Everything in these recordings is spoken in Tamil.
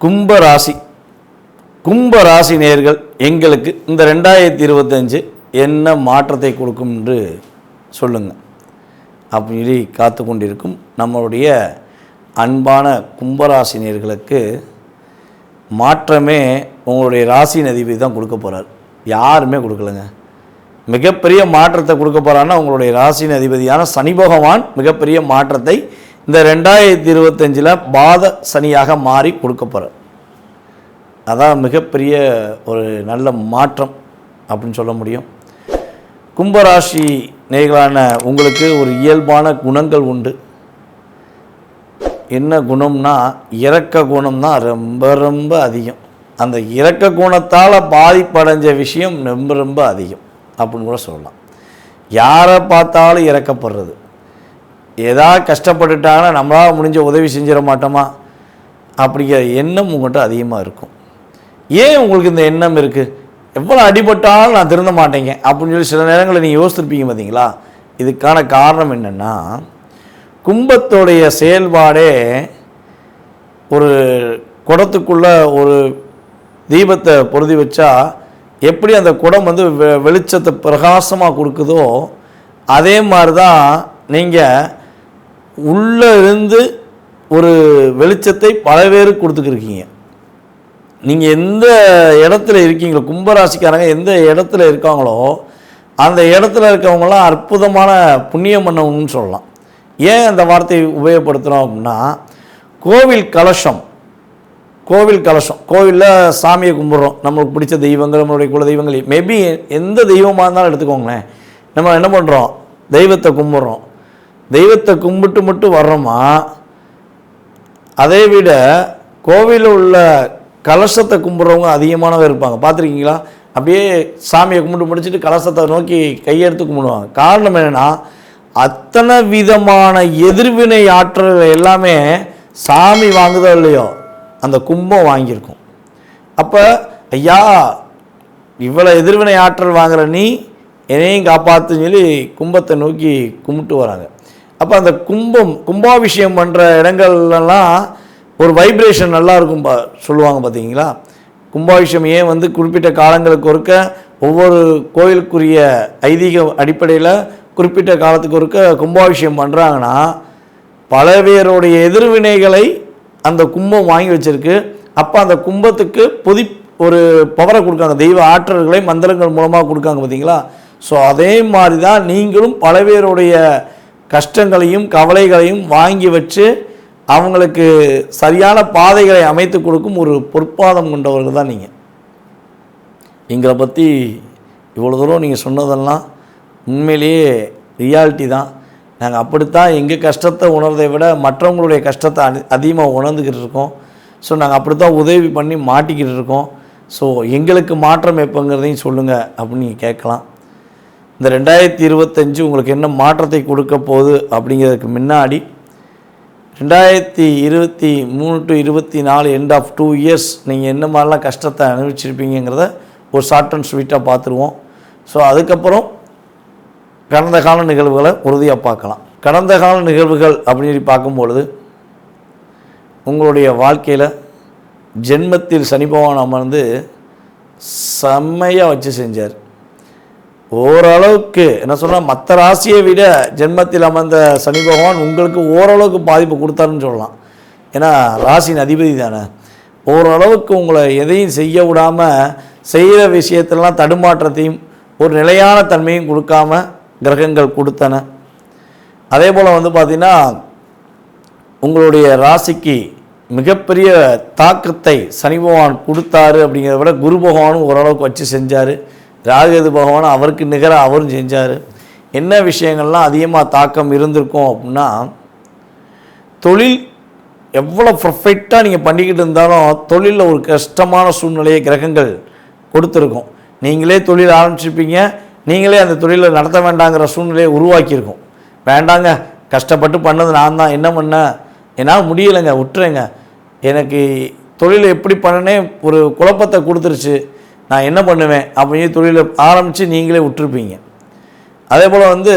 கும்ப ராசி கும்ப ராசி நேர்கள் எங்களுக்கு இந்த ரெண்டாயிரத்தி இருபத்தஞ்சு என்ன மாற்றத்தை கொடுக்கும் என்று சொல்லுங்கள் அப்படின்னு சொல்லி காத்து கொண்டிருக்கும் நம்மளுடைய அன்பான கும்பராசி நேர்களுக்கு மாற்றமே உங்களுடைய ராசி அதிபதி தான் கொடுக்க போகிறார் யாருமே கொடுக்கலங்க. மிகப்பெரிய மாற்றத்தை கொடுக்க போகிறான்னா உங்களுடைய ராசியின் அதிபதியான சனி பகவான் மிகப்பெரிய மாற்றத்தை இந்த ரெண்டாயிரத்தி இருபத்தஞ்சில் பாத சனியாக மாறி கொடுக்க அதான் மிகப்பெரிய ஒரு நல்ல மாற்றம் அப்படின்னு சொல்ல முடியும். கும்பராசி நேர்களான உங்களுக்கு ஒரு இயல்பான குணங்கள் உண்டு. என்ன குணம்னா இறக்க குணம் தான் ரொம்ப ரொம்ப அதிகம். அந்த இறக்க குணத்தால் பாதிப்படைஞ்ச விஷயம் ரொம்ப ரொம்ப அதிகம் அப்படின்னு கூட சொல்லலாம். யாரை பார்த்தாலும் இறக்கப்படுறது. ஏதாவது கஷ்டப்பட்டுட்டாங்கன்னா நம்மளால் முடிஞ்ச உதவி செஞ்சிட மாட்டோமா? அப்படிங்கிற எண்ணம் உங்கள்கிட்ட அதிகமாக இருக்கும். ஏன் உங்களுக்கு இந்த எண்ணம் இருக்குது எவ்வளோ அடிபட்டாலும் நான் திருந்த மாட்டேங்க. அப்படின்னு சொல்லி சில நேரங்களில் நீங்கள் யோசிச்சிருப்பீங்க பார்த்தீங்களா இதுக்கான காரணம் என்னென்னா கும்பத்தோடைய செயல்பாடே ஒரு குடத்துக்குள்ள ஒரு தீபத்தை பொருதி வச்சா எப்படி அந்த குடம் வந்து வெ வெளிச்சத்தை பிரகாசமாக கொடுக்குதோ அதே மாதிரி தான் நீங்கள் உள்ளே இருந்து ஒரு வெளிச்சத்தை பல பேருக்கு கொடுத்துக்கிருக்கீங்க. நீங்கள் எந்த இடத்துல இருக்கீங்களோ கும்பராசிக்காரங்க எந்த இடத்துல இருக்காங்களோ அந்த இடத்துல இருக்கவங்களாம் அற்புதமான புண்ணியம் பண்ணவங்கன்னு சொல்லலாம். ஏன் அந்த வார்த்தையை உபயோகப்படுத்துகிறோம் அப்படின்னா கோவில் கலசம் கோவில் கலசம் கோவிலில் சாமியை கும்பிட்றோம். நம்மளுக்கு பிடிச்ச தெய்வங்கள் நம்மளுடைய குல தெய்வங்கள் மேபி எந்த தெய்வமாக இருந்தாலும் எடுத்துக்கோங்களேன். நம்ம என்ன பண்ணுறோம் தெய்வத்தை கும்பிட்றோம். தெய்வத்தை கும்பிட்டு மட்டும் வர்றோமா? அதை விட கோவிலில் உள்ள கலசத்தை கும்பிட்றவங்க அதிகமானவர் இருப்பாங்க. பார்த்துருக்கீங்களா? அப்படியே சாமியை கும்பிட்டு முடிச்சுட்டு கலசத்தை நோக்கி கையெடுத்து கும்பிடுவாங்க. காரணம் என்னென்னா அத்தனை விதமான எதிர்வினை ஆற்றல்கள் எல்லாமே சாமி வாங்குதோ இல்லையோ அந்த கும்பம் வாங்கியிருக்கும். அப்போ ஐயா இவ்வளோ எதிர்வினை ஆற்றல் வாங்குற நீ என்னையும் காப்பாற்றுன்னு சொல்லி கும்பத்தை நோக்கி கும்பிட்டு வராங்க. அப்போ அந்த கும்பம் கும்பாபிஷேகம் பண்ணுற இடங்கள்லாம் ஒரு வைப்ரேஷன் நல்லா இருக்கும் பா சொல்லுவாங்க பார்த்தீங்களா கும்பாபிஷேகம் ஏன் வந்து குறிப்பிட்ட காலங்களுக்கு ஒருக்க ஒவ்வொரு கோயிலுக்குரிய ஐதீக அடிப்படையில் குறிப்பிட்ட காலத்துக்கு ஒருக்க கும்பாபிஷேகம் பண்ணுறாங்கன்னா பல பேருடைய எதிர்வினைகளை அந்த கும்பம் வாங்கி வச்சிருக்கு. அப்போ அந்த கும்பத்துக்கு பொதி ஒரு பவரை கொடுக்காங்க. தெய்வ ஆற்றல்களை மந்திரங்கள் மூலமாக கொடுக்காங்க பார்த்தீங்களா ஸோ அதே மாதிரி தான் நீங்களும் பல பேருடைய கஷ்டங்களையும் கவலைகளையும் வாங்கி வச்சு அவங்களுக்கு சரியான பாதைகளை அமைத்து கொடுக்கும் ஒரு பொற்பாதம் கொண்டவர்கள் தான் நீங்கள் எங்களை பற்றி இவ்வளோ தூரம் நீங்கள் சொன்னதெல்லாம் உண்மையிலேயே ரியாலிட்டி தான். நாங்கள் அப்படித்தான் எங்கள் கஷ்டத்தை உணர்றதை விட மற்றவங்களுடைய கஷ்டத்தை அதி அதிகமாக உணர்ந்துக்கிட்டு இருக்கோம். ஸோ நாங்கள் அப்படித்தான் உதவி பண்ணி மாட்டிக்கிட்டு இருக்கோம். ஸோ எங்களுக்கு மாற்றம் எப்போங்கிறதையும் சொல்லுங்கள் அப்படின்னு நீங்கள் கேட்கலாம். இந்த ரெண்டாயிரத்தி இருபத்தஞ்சு உங்களுக்கு என்ன மாற்றத்தை கொடுக்க போகுது அப்படிங்கிறதுக்கு முன்னாடி ரெண்டாயிரத்தி இருபத்தி மூணு டு இருபத்தி நாலு எண்ட் ஆஃப் டூ இயர்ஸ் நீங்கள் என்ன மாதிரிலாம் கஷ்டத்தை அனுபவிச்சிருப்பீங்கிறத ஒரு ஷார்ட் அண்ட் ஸ்வீட்டாக பார்த்துருவோம். ஸோ அதுக்கப்புறம் கடந்த கால நிகழ்வுகளை உறுதியாக பார்க்கலாம். கடந்த கால நிகழ்வுகள் அப்படின்னு பார்க்கும்பொழுது உங்களுடைய வாழ்க்கையில் ஜென்மத்தில் சனி பகவான் அமர்ந்து செம்மையாக வச்சு செஞ்சார். ஓரளவுக்கு என்ன சொன்னால் மற்ற ராசியை விட ஜென்மத்தில் அமர்ந்த சனி பகவான் உங்களுக்கு ஓரளவுக்கு பாதிப்பு கொடுத்தாருன்னு சொல்லலாம். ஏன்னா ராசியின் அதிபதி தானே. ஓரளவுக்கு உங்களை எதையும் செய்ய விடாமல் செய்கிற விஷயத்திலலாம் தடுமாற்றத்தையும் ஒரு நிலையான தன்மையும் கொடுக்காம கிரகங்கள் கொடுத்தன. அதே போல் வந்து பார்த்திங்கன்னா உங்களுடைய ராசிக்கு மிகப்பெரிய தாக்கத்தை சனி பகவான் கொடுத்தாரு அப்படிங்கிறத விட குரு பகவானும் ஓரளவுக்கு வச்சு செஞ்சார். ராகது பகவான் அவருக்கு நிகராக அவரும் செஞ்சார். என்ன விஷயங்கள்லாம் அதிகமாக தாக்கம் இருந்திருக்கும் அப்படின்னா தொழில் எவ்வளோ பர்ஃபெக்டாக நீங்கள் பண்ணிக்கிட்டு இருந்தாலும் தொழிலில் ஒரு கஷ்டமான சூழ்நிலையை கிரகங்கள் கொடுத்துருக்கும். நீங்களே தொழில் ஆரம்பிச்சிருப்பீங்க நீங்களே அந்த தொழிலை நடத்த வேண்டாங்கிற சூழ்நிலையை உருவாக்கியிருக்கும். வேண்டாங்க கஷ்டப்பட்டு பண்ணது நான் தான் என்ன பண்ணேன் என்னால் முடியலைங்க விட்டுறேங்க. எனக்கு தொழிலை எப்படி பண்ணனே ஒரு குழப்பத்தை கொடுத்துருச்சு. நான் என்ன பண்ணுவேன் அப்படின்னு தொழிலை ஆரம்பித்து நீங்களே விட்டுருப்பீங்க. அதே போல் வந்து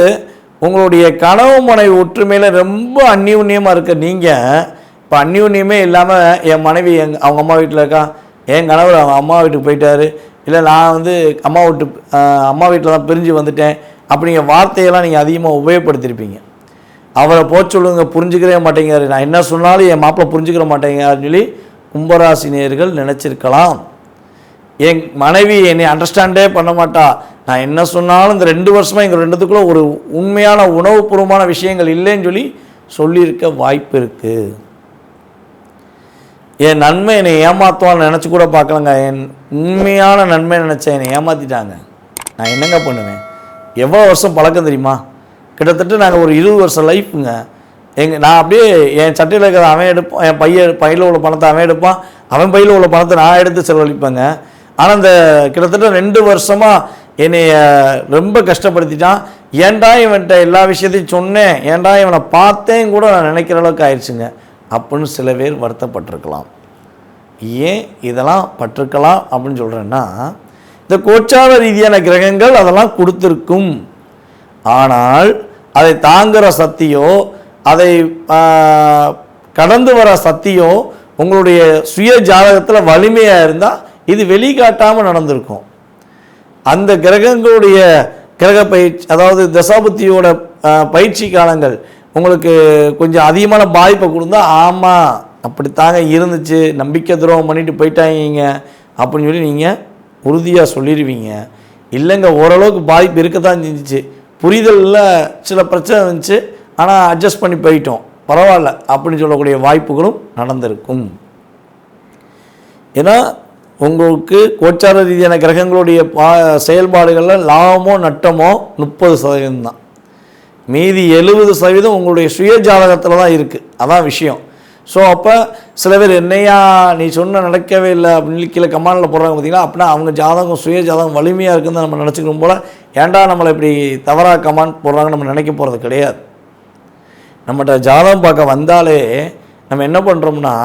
உங்களுடைய கனவு மனைவி ஒற்றுமையில் ரொம்ப அந்யூன்யமாக இருக்க நீங்கள் இப்போ அந்யூன்யமே இல்லாமல் என் மனைவி எங் அவங்க அம்மா வீட்டில் இருக்கா? என் கணவர் அவங்க அம்மா வீட்டுக்கு போயிட்டாரு. இல்லை நான் வந்து அம்மா வீட்டு அம்மா வீட்டில் தான் பிரிஞ்சு வந்துட்டேன் அப்படிங்கிற வார்த்தையெல்லாம் நீங்கள் அதிகமாக உபயோகப்படுத்தியிருப்பீங்க அவரை போச்சு சொல்லுங்க புரிஞ்சுக்கவே மாட்டேங்கிறாரு. நான் என்ன சொன்னாலும் என் மாப்பிள்ளை புரிஞ்சுக்கிற மாட்டேங்கிறாருன்னு சொல்லி கும்பராசினியர்கள் நினச்சிருக்கலாம். என் மனைவி என்னை அண்டர்ஸ்டாண்டே பண்ண மாட்டா. நான் என்ன சொன்னாலும் இந்த ரெண்டு வருஷமாக எங்கள் ரெண்டுத்துக்குள்ள ஒரு உண்மையான உணவுபூர்வமான விஷயங்கள் இல்லைன்னு சொல்லி சொல்லியிருக்க வாய்ப்பு இருக்குது என் நன்மை என்னை ஏமாத்துவான்னு நினச்சி கூட பார்க்கலங்க. என் உண்மையான நன்மை நினச்சேன் என்னை ஏமாற்றிட்டாங்க நான் என்னங்க பண்ணுவேன்? எவ்வளோ வருஷம் பழக்கம் தெரியுமா? கிட்டத்தட்ட நாங்கள் ஒரு இருபது வருஷம் லைஃப்புங்க எங்கள் நான் அப்படியே என் சட்டையில் இருக்கிற அவன் எடுப்பான் என் பையன் பையில் உள்ள பணத்தை அவன் எடுப்பான். அவன் பையில் உள்ள பணத்தை நான் எடுத்து செலவழிப்பேங்க. ஆனால் இந்த கிட்டத்தட்ட ரெண்டு வருஷமாக என்னைய ரொம்ப கஷ்டப்படுத்திட்டான். ஏன்டா இவன்கிட்ட எல்லா விஷயத்தையும் சொன்னேன்? ஏன்டா இவனை பார்த்தேன் கூட நான் நினைக்கிற அளவுக்கு ஆயிடுச்சுங்க. அப்படின்னு சில பேர் வருத்தப்பட்டிருக்கலாம். ஏன் இதெல்லாம் பட்டிருக்கலாம் அப்படின்னு சொல்கிறேன்னா இந்த கோச்சார ரீதியான கிரகங்கள் அதெல்லாம் கொடுத்துருக்கும். ஆனால் அதை தாங்குகிற சக்தியோ அதை கடந்து வர சக்தியோ உங்களுடைய சுய ஜாதகத்தில் வலிமையாக இருந்தால் இது வெளிக்காட்டாமல் நடந்திருக்கும். அந்த கிரகங்களுடைய கிரக பயிற்சி அதாவது தசாபுத்தியோட பயிற்சி காலங்கள் உங்களுக்கு கொஞ்சம் அதிகமான பாதிப்பை கொடுத்தா ஆமாம் அப்படித்தாங்க இருந்துச்சு நம்பிக்கை துரோகம் பண்ணிட்டு போயிட்டாங்க அப்படின்னு சொல்லி நீங்கள் உறுதியாக சொல்லிடுவீங்க இல்லைங்க ஓரளவுக்கு பாதிப்பு இருக்க தான் செஞ்சிச்சு. புரிதலில் சில பிரச்சனை இருந்துச்சு ஆனால் அட்ஜஸ்ட் பண்ணி போயிட்டோம். பரவாயில்ல அப்படின்னு சொல்லக்கூடிய வாய்ப்புகளும் நடந்திருக்கும். ஏன்னா உங்களுக்கு கோச்சார ரீதியான கிரகங்களுடைய பா செயல்பாடுகளில் லாபமோ நட்டமோ முப்பது சதவீதம் தான். மீதி எழுபது சதவீதம் உங்களுடைய சுய ஜாதகத்தில் தான் இருக்குது அதான் விஷயம். ஸோ அப்போ சில பேர் என்னையா நீ சொன்ன நடக்கவே இல்லை அப்படின்னு கீழே கமாண்டில் போடுறாங்க பார்த்தீங்கன்னா அப்படின்னா அவங்க ஜாதகம் சுய ஜாதகம் வலிமையாக இருக்குன்னு நம்ம நினச்சிக்கணும் போல் ஏன்டா நம்மளை இப்படி தவறாக கமாண்ட் போடுறாங்கன்னு நம்ம நினைக்க போகிறது கிடையாது. நம்மகிட்ட ஜாதகம் பார்க்க வந்தாலே நம்ம என்ன பண்ணுறோம்னா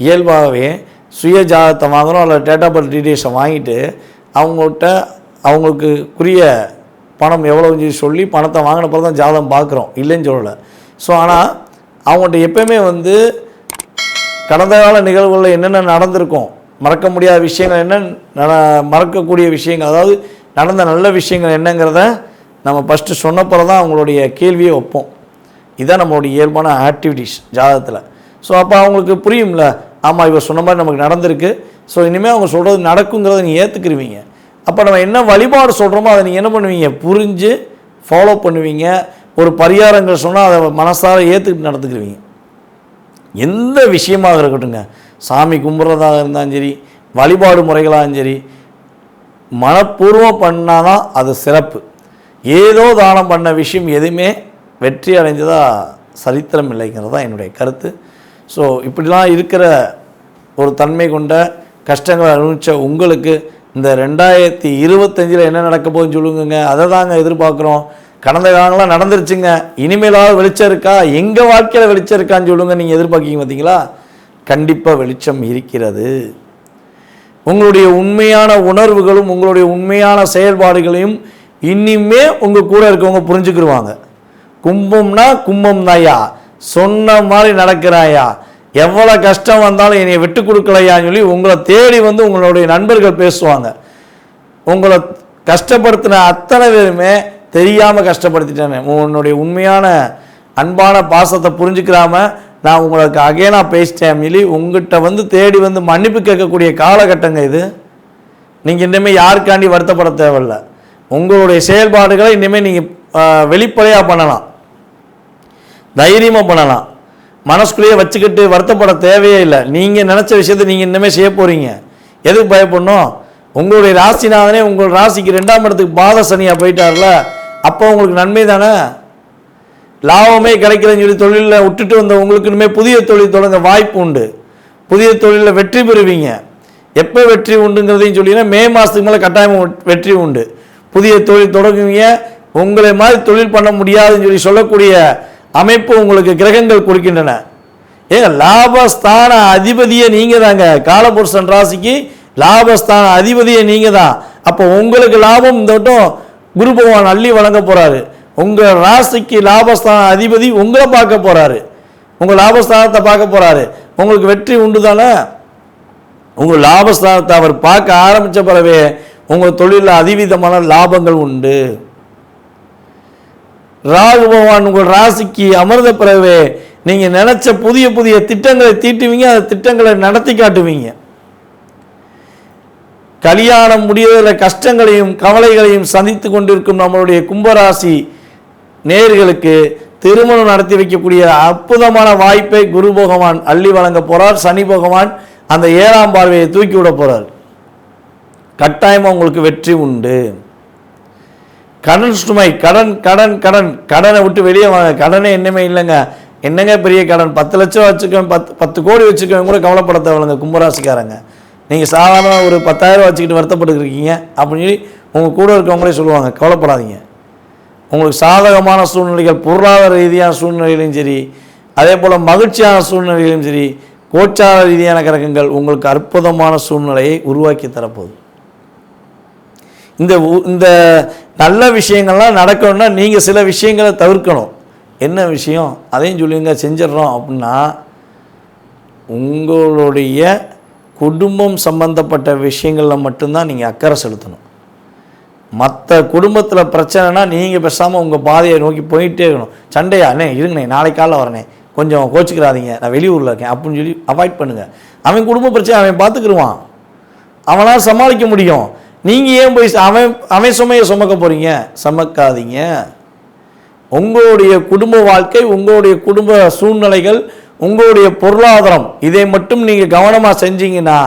இயல்பாகவே சுய ஜாதகத்தை வாங்குகிறோம் அல்லது ஆஃப் பர்த் டீட்டெயில்ஸை வாங்கிட்டு அவங்கள்ட்ட அவங்களுக்கு குறிய பணம் எவ்வளோன்னு சொல்லி சொல்லி பணத்தை வாங்கினப்போ தான் ஜாதகம் பார்க்குறோம். இல்லைன்னு சொல்லலை. ஸோ ஆனால் அவங்கள்ட்ட எப்பயுமே வந்து கடந்த கால நிகழ்வுகளில் என்னென்ன நடந்திருக்கும் மறக்க முடியாத விஷயங்கள் என்ன மறக்கக்கூடிய விஷயங்கள் அதாவது நடந்த நல்ல விஷயங்கள் என்னங்கிறத நம்ம ஃபஸ்ட்டு சொன்னப்போ தான் அவங்களுடைய கேள்வியை வைப்போம். இதுதான் நம்மளுடைய இயல்பான ஆக்டிவிட்டீஸ் ஜாதகத்தில். ஸோ அப்போ அவங்களுக்கு புரியும்ல ஆமாம் இவர் சொன்ன மாதிரி நமக்கு நடந்திருக்கு. ஸோ இனிமேல் அவங்க சொல்கிறது நடக்குங்கிறத நீங்கள் ஏற்றுக்குருவீங்க அப்போ நம்ம என்ன வழிபாடு சொல்கிறோமோ அதை நீங்கள் என்ன பண்ணுவீங்க? புரிஞ்சு ஃபாலோ பண்ணுவீங்க. ஒரு பரிகாரங்கள் சொன்னால் அதை மனசார ஏற்றுக்கிட்டு நடந்துக்குருவீங்க. எந்த விஷயமாக இருக்கட்டுங்க சாமி கும்பிட்றதாக இருந்தாலும் சரி வழிபாடு முறைகளாக சரி மனப்பூர்வம் பண்ணால் தான் அது சிறப்பு. ஏதோ தானம் பண்ண விஷயம் எதுவுமே வெற்றி அடைஞ்சதாக சரித்திரம் இல்லைங்கிறது தான் என்னுடைய கருத்து. ஸோ இப்படிலாம் இருக்கிற ஒரு தன்மை கொண்ட கஷ்டங்களை அனுபவித்த உங்களுக்கு இந்த ரெண்டாயிரத்தி இருபத்தஞ்சில் என்ன நடக்க போகுதுன்னு சொல்லுங்கங்க. அதை தாங்க எதிர்பார்க்குறோம். கடந்த காலங்களாம் நடந்துருச்சுங்க. இனிமேலாவது வெளிச்சம் இருக்கா? எங்கள் வாழ்க்கையில் வெளிச்சம் இருக்கான்னு சொல்லுங்க. நீங்கள் எதிர்பார்க்கிங்க பார்த்தீங்களா கண்டிப்பாக வெளிச்சம் இருக்கிறது. உங்களுடைய உண்மையான உணர்வுகளும் உங்களுடைய உண்மையான செயல்பாடுகளையும் இனிமே உங்கள் கூட இருக்கவங்க புரிஞ்சுக்கிடுவாங்க கும்பம்னா கும்பம் தாயா சொன்ன மாதிரி நடக்கிறாயா? எவ்வளோ கஷ்டம் வந்தாலும் என்னை விட்டு கொடுக்கலையான்னு சொல்லி உங்களை தேடி வந்து உங்களுடைய நண்பர்கள் பேசுவாங்க. உங்களை கஷ்டப்படுத்தின அத்தனை பேருமே தெரியாமல் கஷ்டப்படுத்திட்டேன்னு உன்னுடைய உண்மையான அன்பான பாசத்தை புரிஞ்சுக்கிறாம நான் உங்களுக்கு அகைனாக பேசிட்டேன் சொல்லி உங்ககிட்ட வந்து தேடி வந்து மன்னிப்பு கேட்கக்கூடிய காலகட்டங்க இது. நீங்கள் இனிமேல் யாருக்காண்டி வருத்தப்பட தேவையில்லை. உங்களுடைய செயல்பாடுகளை இனிமேல் நீங்கள் வெளிப்படையாக பண்ணலாம். தைரியமாக பண்ணலாம். மனசுக்குள்ளேயே வச்சுக்கிட்டு வருத்தப்பட தேவையே இல்லை. நீங்கள் நினச்ச விஷயத்தை நீங்கள் இன்னமே செய்ய போகிறீங்க எதுக்கு பயப்படணும்? உங்களுடைய ராசிநாதனே உங்கள் ராசிக்கு ரெண்டாம் இடத்துக்கு பாத சனியாக போயிட்டார்ல. அப்போ உங்களுக்கு நன்மை தானே? லாபமே கிடைக்கிறதுன்னு சொல்லி தொழிலில் விட்டுட்டு வந்த உங்களுக்கு இனிமேல் புதிய தொழில் தொடங்க வாய்ப்பு உண்டு. புதிய தொழிலில் வெற்றி பெறுவீங்க. எப்போ வெற்றி உண்டுங்கிறதையும் சொல்லிங்கன்னா மே மாதத்துக்கு மேலே கட்டாயம் வெற்றி உண்டு. புதிய தொழில் தொடங்குவீங்க. உங்களை மாதிரி தொழில் பண்ண முடியாதுன்னு சொல்லி சொல்லக்கூடிய அமைப்பு உங்களுக்கு கிரகங்கள் கொடுக்கின்றன. ஏங்க லாபஸ்தான அதிபதியே நீங்கள் தாங்க காலபுருஷன் ராசிக்கு லாபஸ்தான அதிபதியே நீங்கள் தான் அப்போ உங்களுக்கு லாபம் இந்த வட்டம் குரு பகவான் அள்ளி வழங்க போகிறாரு உங்கள் ராசிக்கு லாபஸ்தான அதிபதி உங்களை பார்க்க போகிறாரு உங்கள் லாபஸ்தானத்தை பார்க்க போகிறாரு உங்களுக்கு வெற்றி உண்டு தானே உங்கள் லாபஸ்தானத்தை அவர் பார்க்க ஆரம்பித்த பிறவே உங்கள் தொழிலில் அதிவிதமான லாபங்கள் உண்டு. ராகு பகவான் உங்கள் ராசிக்கு அமர்ந்த பிறவே நீங்கள் நினச்ச புதிய புதிய திட்டங்களை தீட்டுவீங்க அந்த திட்டங்களை நடத்தி காட்டுவீங்க. கல்யாணம் முடிவதில் கஷ்டங்களையும் கவலைகளையும் சந்தித்து கொண்டிருக்கும் நம்மளுடைய கும்பராசி நேர்களுக்கு திருமணம் நடத்தி வைக்கக்கூடிய அற்புதமான வாய்ப்பை குரு பகவான் அள்ளி வழங்க போகிறார் சனி பகவான் அந்த ஏழாம் பார்வையை தூக்கி விட போகிறார் கட்டாயமாக உங்களுக்கு வெற்றி உண்டு. கடன் சுமை கடன் கடன் கடன். கடனை விட்டு வெளியே வாங்க கடனே என்னமே இல்லைங்க. என்னங்க பெரிய கடன்? பத்து லட்சம் வச்சுக்கோங்க பத்து பத்து கோடி வச்சுக்கோங்க கூட கவலைப்பட தேவையில்லைங்க கும்பராசிக்காரங்க. நீங்கள் சாதாரண ஒரு பத்தாயிரம் வச்சுக்கிட்டு வருத்தப்பட்டு இருக்கீங்க அப்படின்னு சொல்லி உங்கள் கூட இருக்கவங்களே சொல்லுவாங்க. கவலைப்படாதீங்க. உங்களுக்கு சாதகமான சூழ்நிலைகள் பொருளாதார ரீதியான சூழ்நிலையிலும் சரி அதே போல் மகிழ்ச்சியான சூழ்நிலையிலும் சரி கோச்சார ரீதியான கிரகங்கள் உங்களுக்கு அற்புதமான சூழ்நிலையை உருவாக்கி தரப்போகுது. இந்த உ- இந்த நல்ல விஷயங்கள்லாம் நடக்கணும்னா நீங்கள் சில விஷயங்களை தவிர்க்கணும். என்ன விஷயம்? அதையும் சொல்லுங்க செஞ்சிட்றோம் அப்படின்னா உங்களுடைய குடும்பம் சம்பந்தப்பட்ட விஷயங்களில் மட்டும்தான் நீங்கள் அக்கறை செலுத்தணும். மற்ற குடும்பத்தில் பிரச்சனைனா நீங்கள் பேசாமல் உங்கள் பாதையை நோக்கி போயிட்டே இருக்கணும். சண்டையா? அண்ணே இருங்கண்ணே நாளைக்கு காலைல வரனே கொஞ்சம் கோச்சிக்கிறாதீங்க. நான் வெளியூரில் இருக்கேன் அப்படின்னு சொல்லி அவாய்ட் பண்ணுங்கள் அவன் குடும்ப பிரச்சனை அவன் பார்த்துக்குருவான் அவனால் சமாளிக்க முடியும். நீங்கள் ஏன் போய் ச- அவன் அவன் சுமையை சுமக்க போகிறீங்க சுமக்காதீங்க. உங்களுடைய குடும்ப வாழ்க்கை உங்களுடைய குடும்ப சூழ்நிலைகள் உங்களுடைய பொருளாதாரம் இதை மட்டும் நீங்கள் கவனமாக செஞ்சீங்கன்னா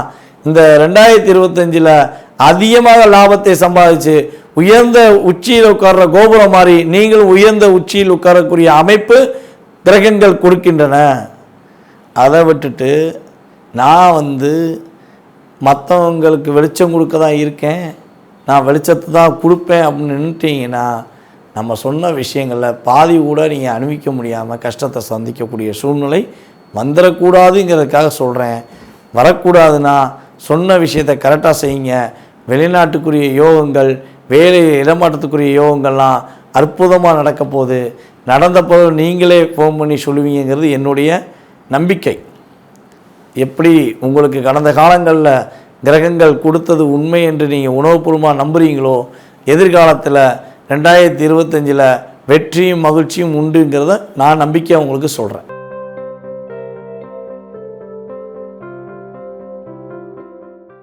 இந்த ரெண்டாயிரத்தி இருபத்தஞ்சில் அதிகமாக லாபத்தை சம்பாதிச்சு உயர்ந்த உச்சியில் உட்கார்ற கோபுரம் மாதிரி நீங்களும் உயர்ந்த உச்சியில் உட்காரக்கூடிய அமைப்பு கிரகங்கள் கொடுக்கின்றன. அதை விட்டுட்டு நான் வந்து மற்றவங்களுக்கு வெளிச்சம் கொடுக்க தான் இருக்கேன். நான் வெளிச்சத்தை தான் கொடுப்பேன் அப்படின்னு நின்றுட்டீங்கன்னா நம்ம சொன்ன விஷயங்களில் பாதி கூட நீங்கள் அனுபவிக்க முடியாமல் கஷ்டத்தை சந்திக்கக்கூடிய சூழ்நிலை வந்துடக்கூடாதுங்கிறதுக்காக சொல்கிறேன் வரக்கூடாதுன்னா சொன்ன விஷயத்தை கரெக்டாக செய்யுங்க. வெளிநாட்டுக்குரிய யோகங்கள் வேலை இடமாற்றத்துக்குரிய யோகங்கள்லாம் அற்புதமாக நடக்க போகுது நடந்த போது நீங்களே ஃபோன் பண்ணி சொல்லுவீங்கிறது என்னுடைய நம்பிக்கை. எப்படி உங்களுக்கு கடந்த காலங்களில் கிரகங்கள் கொடுத்தது உண்மை என்று நீங்கள் உணவுபூர்வமாக நம்புறீங்களோ எதிர்காலத்தில் ரெண்டாயிரத்தி இருபத்தஞ்சில் வெற்றியும் மகிழ்ச்சியும் உண்டுங்கிறத நான் நம்பிக்கையாக உங்களுக்கு சொல்கிறேன்.